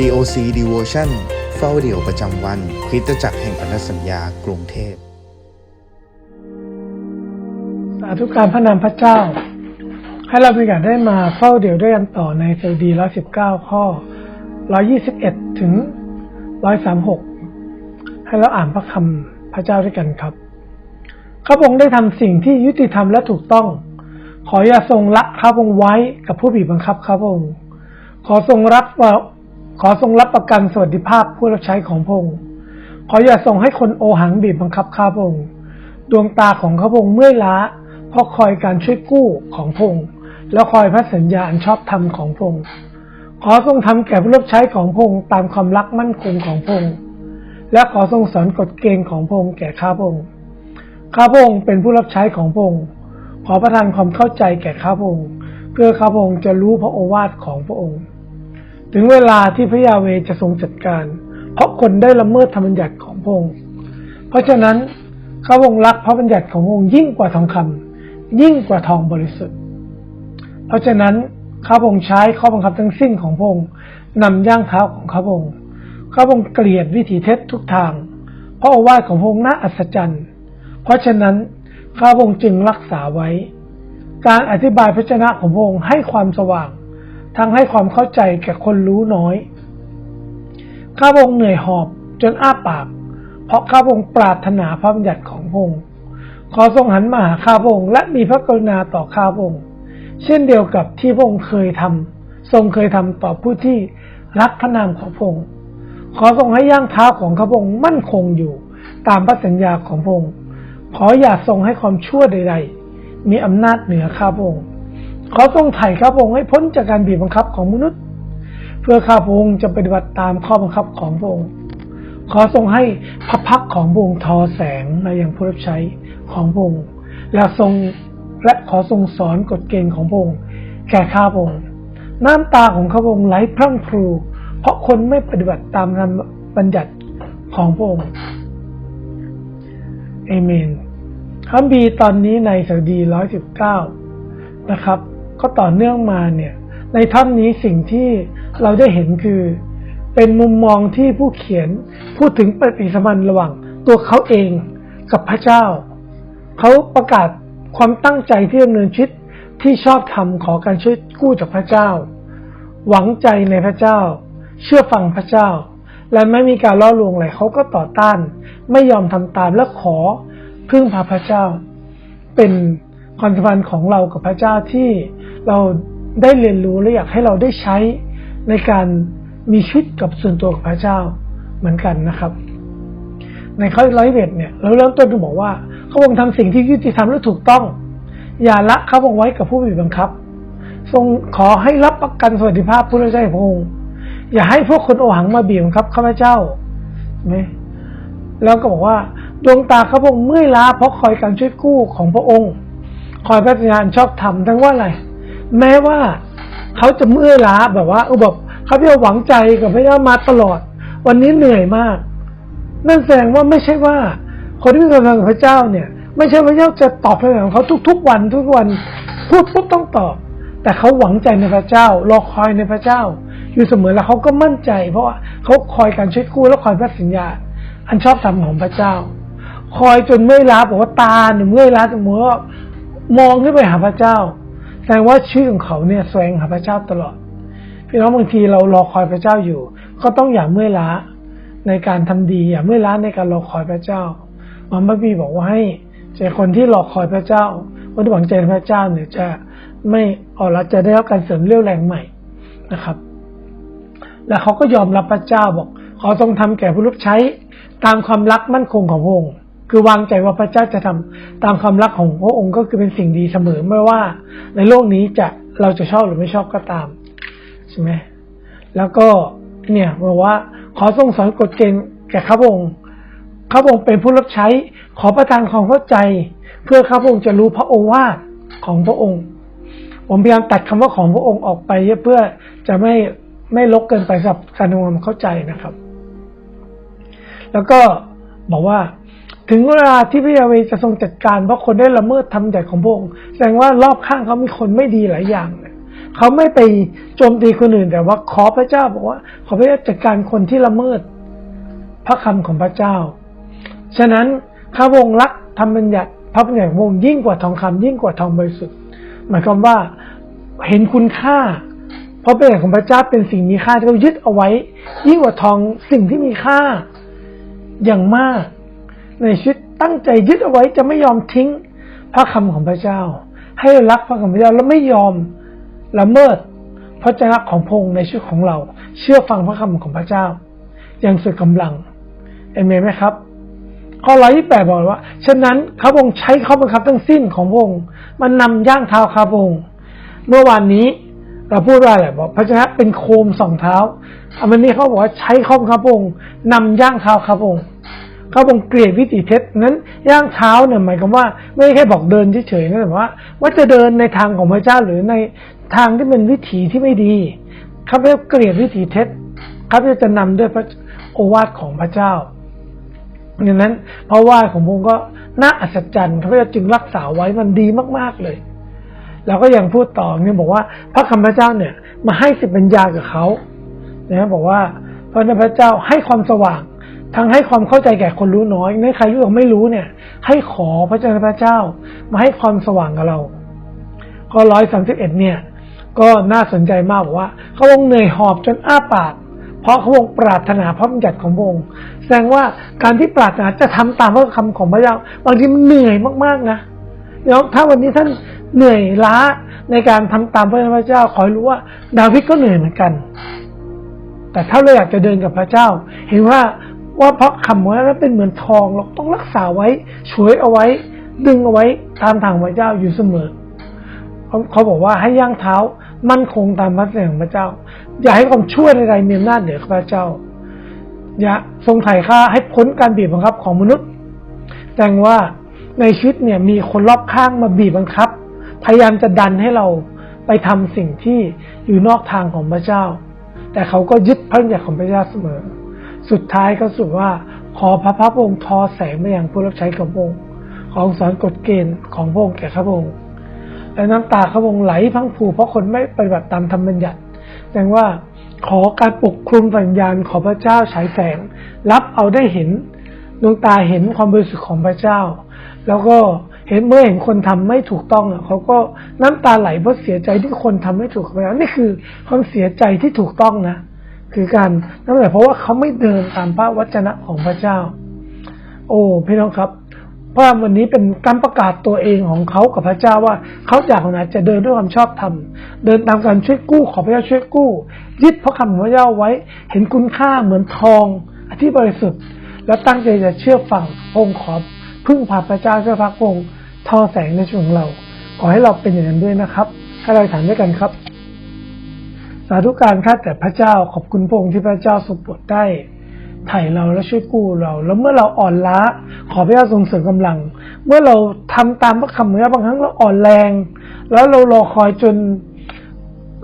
COC Devotion เฝ้าเดี่ยวประจำวันคริสตจักรแห่งพันธสัญญากรุงเทพสาธุการพระนามพระเจ้า ให้เรามีโอกาสได้มาเฝ้าเดี่ยวด้วยกันต่อในสดีร้อยสิบเก้าข้อร้อยี่สิบเอ็ดถึงร้อยสามหกให้เราอ่านพระคำพระเจ้าด้วยกันครับข้าพงค์ได้ทำสิ่งที่ยุติธรรมและถูกต้อง ขออย่าทรงละข้าพงค์ไว้กับผู้บีบบังคับข้าพระองค์ขอทรงรับ ขอทรงรับประกันสวัสดิภาพผู้รับใช้ของพระองค์ ขออย่าทรงให้คนโอหังบีบบังคับข้าพระองค์ ดวงตาของข้าพระองค์เมื่อยล้า เพราะคอยการช่วยกู้ของพระองค์ แล้วคอยพระสัญญาอันชอบธรรมของพระองค์ ขอทรงทำแก่ผู้รับใช้ของพระองค์ตามความรักมั่นคงของพระองค์ และขอทรงสอนกฎเกณฑ์ของพระองค์แก่ข้าพระองค์ ข้าพระองค์เป็นผู้รับใช้ของพระองค์ ขอประทานความเข้าใจแก่ข้าพระองค์ เพื่อข้าพระองค์จะรู้พระโอวาทของพระองค์ ถึงเวลาที่พระยาเวจะทรงจัดการ เพราะคนได้ละเมิดธรรมบัญญัติของพระองค์ เพราะฉะนั้นข้าพระองค์รักพระบัญญัติของพระองค์ยิ่งกว่าทองคำยิ่งกว่าทองบริสุทธิ์ เพราะฉะนั้นข้าพระองค์ใช้ข้อบังคับทั้งสิ้นของพระองค์นำย่างเท้าของข้าพระองค์ข้าพระองค์เกลียดวิถีเท็จทุกทาง เพราะโอวาทของพระองค์น่าอัศจรรย์ เพราะฉะนั้นข้าพระองค์จึงรักษาไว้ การอธิบายพระชนะของพระองค์ให้ความสว่าง ทั้งให้ความเข้าใจแก่คนรู้น้อย ข้าพงค์เหนื่อยหอบจนอ้าปาก เพราะข้าพงค์ปรารถนาพระบัญญัติของพระองค์ขอทรงหันมาหาข้าพงค์และมีพระกรุณาต่อข้าพงค์เช่นเดียวกับที่พระองค์เคยทำทรงเคยทำต่อผู้ที่รักพระนามของพระองค์ขอทรงให้ย่างเท้าของข้าพงค์มั่นคงอยู่ ตามพระสัญญาของพระองค์ขออย่าทรงให้ความชั่วใด ๆ มีอำนาจเหนือข้าพระอง ขอทรงไถ่ข้าพระองค์ให้พ้นจากการบีบบังคับของมนุษย์ เพื่อข้าพระองค์จะปฏิบัติตามข้อบังคับของพระองค์ขอทรงให้พระพักของพระองค์ทอแสงมายังผู้รับใช้ของพระองค์และทรงและขอทรงสอนกฎเกณฑ์ของพระองค์แก่ข้าพระองค์น้ำตาของข้าพระองค์ไหลพรั่งพรูเพราะคนไม่ปฏิบัติตามบัญญัติของพระองค์เอเมนคัมภีร์ตอนนี้ในสดีร้อยสิบเก้านะครับ ก็ต่อเนื่องมาเนี่ย ในท่อนนี้สิ่งที่เราได้เห็นคือ เป็นมุมมองที่ผู้เขียนพูดถึงปฏิสัมพันธ์ระหว่างตัวเขาเองกับพระเจ้า เขาประกาศความตั้งใจที่ดำเนินชีวิตที่ชอบทำขอการช่วยกู้จากพระเจ้า หวังใจในพระเจ้า เชื่อฟังพระเจ้า และไม่มีการล่อลวงอะไรเขาก็ต่อต้าน ไม่ยอมทำตามและขอพึ่งพาพระเจ้า เป็นความสัมพันธ์ของเรากับพระเจ้าที่ เราได้เรียนรู้และอยากให้เราได้ใช้ในการมีชีวิตกับส่วนตัวกับพระเจ้าเหมือนกันนะครับ ในข้อร้อยเอ็ดเนี่ยเราเริ่มต้นจะบอกว่าเขาคงทำสิ่งที่ยุติธรรมและถูกต้อง อย่าละเขาคงไว้กับผู้บีบบังคับ ทรงขอให้รับประกันสวัสดิภาพผู้รับใช้พระองค์อย่าให้พวกคนโอหังมาบีบบังคับข้าพเจ้าไหมแล้วก็บอกว่า ดวงตาข้าพระองค์เมื่อยล้าเพราะคอยการช่วยกู้ของพระองค์ คอยพระสัญญาณชอบทำทั้งว่าอะไร แม้ว่าเขาจะเมื่อยล้าแบบว่าเออแบบเขาเพี่หวังใจกับพระเจ้ามาตลอด วันนี้เหนื่อยมาก นั่นแสดงว่าไม่ใช่ว่า คนที่มีความสัมพันธ์กับพระเจ้าเนี่ย ไม่ใช่พระเจ้าจะตอบพรของเขาทุกๆวันทุกวันพูดปุ๊บต้องตอบ แต่เขาหวังใจในพระเจ้ารอคอยในพระเจ้า อยู่เสมอแล้วเขาก็มั่นใจ เพราะว่าเขาคอยการช่วยกู้และคอยพระสัญญา อันชอบธรรมของพระเจ้า คอยจนเมื่อยล้าบอกว่าตาเนี่ยเมื่อยล้าจนมือมองขึ้นไปหาพระเจ้า แสดงว่าชื่อของเขาเนี่ยแสวงหาพระเจ้าตลอด พี่น้องบางทีเรารอคอยพระเจ้าอยู่ ก็ต้องอย่าเมื่อยล้าในการทำดีอย่าเมื่อยล้าในการรอคอยพระเจ้ามันพระบีบอกว่าให้ใจคนที่รอคอยพระเจ้าคนที่หวังใจพระเจ้าเนี่ยจะไม่อ่อนละจะได้รับการเสริมเรี่ยวแรงใหม่นะครับ และเขาก็ยอมรับพระเจ้าบอก ขอทรงทำแก่ผู้รับใช้ตามความรักมั่นคงของพระองค์ คือวางใจว่าพระเจ้าจะทำตามความรักของพระองค์ก็คือเป็นสิ่งดีเสมอไม่ว่า ในโลกนี้จะเราจะชอบหรือไม่ชอบก็ตามใช่ไหมแล้วก็เนี่ยบอกว่าขอทรงสอนกฎเกณฑ์แก่ข้าพระองค์ข้าพระองค์เป็นผู้รับใช้ ขอประทานความเข้าใจ เพื่อข้าพระองค์จะรู้พระโอวาทของพระองค์ ผมพยายามตัดคำว่าของพระองค์ออกไปเพื่อจะไม่ไม่ลกเกินไปสำหรับการทำความเข้าใจนะครับ แล้วก็บอกว่า ถึงเวลาที่พระยาเวจะทรงจัดการเพราะคนได้ละเมิดทำใหญ่ของพระองค์แสดงว่ารอบข้างเขามีคนไม่ดีหลายอย่างเขาไม่ไปโจมตีคนอื่นแต่ว่าขอพระเจ้าบอกว่า ขอพระเจ้าจัดการคนที่ละเมิด พระคำของพระเจ้า ฉะนั้นข้าพระองรักทำบัญญัติพระบัญญัติของยิ่งกว่าทองคำยิ่งกว่าทองบริสุทธิ์หมายความว่าเห็นคุณค่า เพราะเป็นของพระเจ้าเป็นสิ่งมีค่าที่เรายึดเอาไว้ ยิ่งกว่าทองสิ่งที่มีค่าอย่างมาก ในชีวิตตั้งใจยึดเอาไว้จะไม่ยอมทิ้งพระคำของพระเจ้า ให้รักพระคำของพระเจ้าแล้วไม่ยอมละเมิดพระเจ้าของพระองค์ในชีวิตของเรา เชื่อฟังพระคำของพระเจ้า อย่างสุดกำลังเอเมนไหมครับข้อร้อยที่แปดบอกว่า ฉะนั้นข้าพงใช้ข้อบังคับทั้งสิ้นของพระองค์มันนำย่างเท้าข้าพงเมื่อวานนี้เราพูดว่าอะไรบอกพระเจ้าเป็นโคมสองเท้าอันนี้เขาบอกว่าใช้ข้อบังคับพระองค์นำย่างเท้าข้าพง ค์ข้าพระองเกลียดวิถีเท็จนั้นย่างเท้าเนี่ยหมายความว่า ไม่ใช่แค่บอกเดินเฉยๆนะแต่ว่า ว่าจะเดินในทางของพระเจ้าหรือในทางที่เป็นวิถีที่ไม่ดีข้าพเจ้าเกลียดวิถีเท็จข้าพเจ้าจะนำด้วยพระโอวาทของพระเจ้าดังนั้นพระว่าของพระองค์ก็น่าอัศจรรย์พระเจ้าจึงรักษาไว้มันดีมากๆเลยแล้วก็ยังพูดต่อเนี่ยบอกว่าพระคำพระเจ้าเนี่ยมาให้สิทธิปัญญากับเขานะบอกว่าพระนพระเจ้าให้ความสว่าง ทั้งให้ความเข้าใจแก่คนรู้น้อยในใครรู้ยังไม่รู้เนี่ย ให้ขอพระเจ้าพระเจ้า มาให้ความสว่างกับเราข้อร้อยสามสิบเอ็ดเนี่ย ก็น่าสนใจมากบอกว่าเขาวงเหนื่อยหอบจนอ้าปาก เพราะเขาวงปรารถนาพระบัญญัติของพระองค์แสดงว่าการที่ปรารถนาจะทำตามพระคำของพระเจ้าบางทีมันเหนื่อยมากๆนะเดี๋ยวถ้าวันนี้ท่านเหนื่อยล้าในการทำตามพระเจ้าขอให้รู้ว่า ดาวิดก็เหนื่อยเหมือนกัน แต่ถ้าเราอยากจะเดินกับพระเจ้า เห็นว่า ว่าพระคำว่านั้นเป็นเหมือนทองเราต้องรักษาไว้ช่วยเอาไว้ ดึงเอาไว้ตามทางพระเจ้าอยู่เสมอเขาเขาบอกว่าให้ย่างเท้ามั่นคงตามพระเสียงของพระเจ้า อย่าให้ความชั่วใดๆมีอำนาจเหนือพระเจ้า อย่าทรงไถ่ค่าให้พ้นการบีบบังคับของมนุษย์แต่ว่าในชีวิตเนี่ยมีคนรอบข้างมาบีบบังคับ พยายามจะดันให้เราไปทำสิ่งที่อยู่นอกทางของพระเจ้า แต่เขาก็ยึดพระบัญญัติของพระเจ้าเสมอ สุดท้ายก็สุดว่าขอพระพักตร์พระองค์ทอแสงมาอย่างผู้รับใช้ของพระองค์ ของสอนกฎเกณฑ์ของพระองค์แก่ข้าพระองค์และน้ำตาข้าพระองค์ไหลพังผูเพราะคนไม่ปฏิบัติตามธรรมบัญญัติแสดงว่าขอการปกคลุมสัญญาณของพระเจ้าฉายแสง รับเอาได้เห็นดวงตาเห็นความบริสุทธิ์ของพระเจ้า แล้วก็เห็นเมื่อเห็นคนทำไม่ถูกต้องอะเขาก็น้ำตาไหลเพราะเสียใจที่คนทำไม่ถูกกับพระนี่คือความเสียใจที่ถูกต้องนะ คือการนั่นแหละเพราะว่าเขาไม่เดินตามพระวจนะของพระเจ้า โอ้พี่น้องครับพราะวันนี้เป็นการประกาศตัวเองของเขากับพระเจ้าว่าเขาจากนั้นจะเดินด้วยความชอบธรรม เดินตามการช่วยกู้ขอพระเจ้าช่วยกู้ ยึดพระคำของพระเจ้าไว้ เห็นคุณค่าเหมือนทองที่บริสุทธิ์ แล้วตั้งใจจะเชื่อฟังองค์ขอพึ่งพาพระเจ้าเชื่อพักองค์ทอแสงในชีวิตของเรา ขอให้เราเป็นอย่างนั้นด้วยนะครับ ให้เราถามด้วยกันครับ สาธุการข้าแต่พระเจ้าขอบคุณพระองค์ที่พระเจ้าทรงโปรดได้ไถ่เราและช่วยกู้เรา แล้วเมื่อเราอ่อนล้า ขอพระเจ้าทรงเสริมกำลัง เมื่อเราทำตามพระคำของพระบางครั้งเราอ่อนแรง แล้วเรารอคอยจน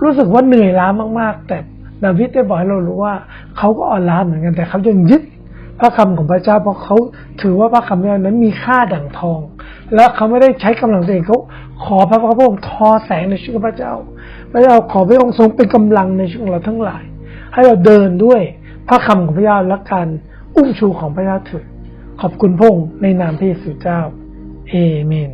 รู้สึกว่าเหนื่อยล้ามาก ๆ แต่ดาวิดได้บอกให้เรารู้ว่าเขาก็อ่อนล้าเหมือนกันแต่เขายังยึดพระคำของพระเจ้าเพราะเขาถือว่าพระคำนั้นมีค่าดั่งทอง แล้วเขาไม่ได้ใช้กำลังตัวเองเขาขอพระพระองค์ทอแสงในชีวิตขอพระเจ้า พระเจ้าขอพระองค์ทรงเป็นกำลังในชีวิตของเราทั้งหลาย ให้เราเดินด้วยพระคำของพระเจ้าและการอุ้มชูของพระเจ้าเถิดขอบคุณพระองค์ในนามพระเยซูเจ้าเอเมน